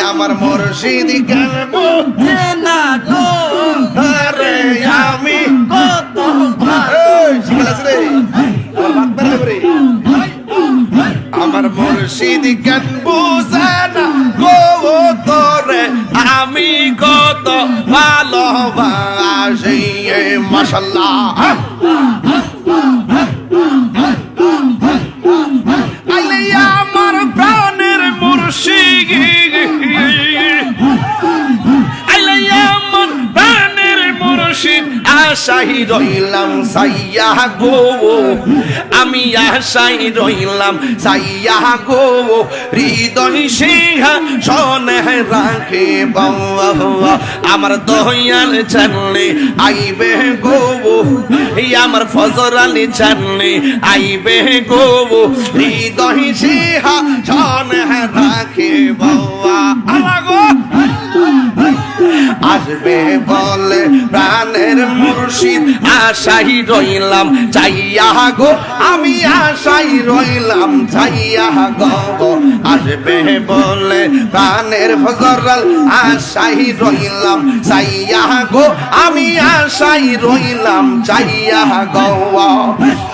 আমার মুর্শিদ কেন না গো? আরে আমি কত আমার মুর্শিদ কেন বুঝে না গো তোরে। আমি কত ভালোবাসি মাশাল্লাহ আশাই রইলাম, সাইয়া গো। আমি আশাই রইলাম, সাইয়া গো। হৃদয় সিংহা সনে রাখে আমার দয়াল চানলে আইবে গো। আমার ফজর আলী চানলে আইবে গো। হৃদয় সিংহা সনে রাখে বাবা আসবে মুর্শিদ আশাই রইলাম চাইয়া গো, আমি আশাই রইলাম চাইয়া গো। আসবে বলে প্রাণের ফজরাল আশাই রইলাম চাইয়া গো, আমি আশাই রইলাম চাইয়া গো।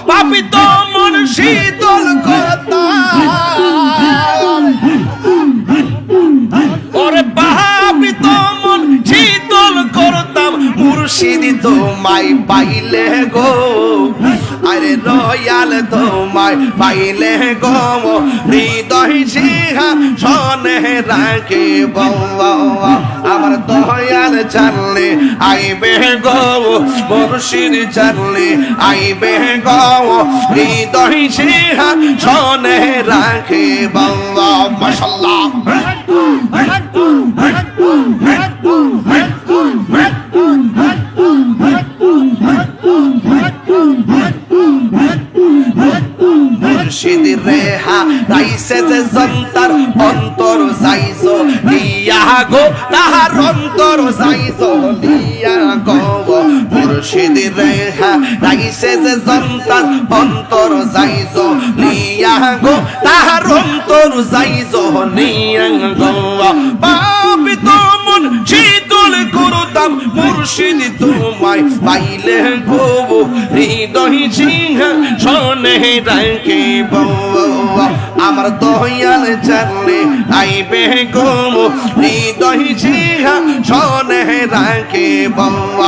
পাপি তো মন শীতল কথা মুর্শিদ তোমায় পাইলে গো আরে রয়াল তোমায় পাইলে গো হৃদয় সিংহা সনে রাখে আমার দয়াল চাললে আইবে গো মুর্শিদ চাললে আইবে গো হৃদয় সিংহা সনে রাখে বাবা মাশাল্লাহ মুর্শিদ রেহা, রাইসে যে জন্তার অন্তর যাইছো লিয়া গো, তাহার অন্তর যাইছো লিয়া গো, মুর্শিদ রেহা, রাইসে যে জন্তার অন্তর যাইছো লিয়া গো, তাহার অন্তর যাইছো লিয়া গো পাপি তো মন করতাম মুর্শিদ তোমায় পাইলে গো হৃদয় সিংহ শোনে রাখে আমার দয়াল চালে আইবে গো হৃদয় সিংহ শোনে রাখে বাবা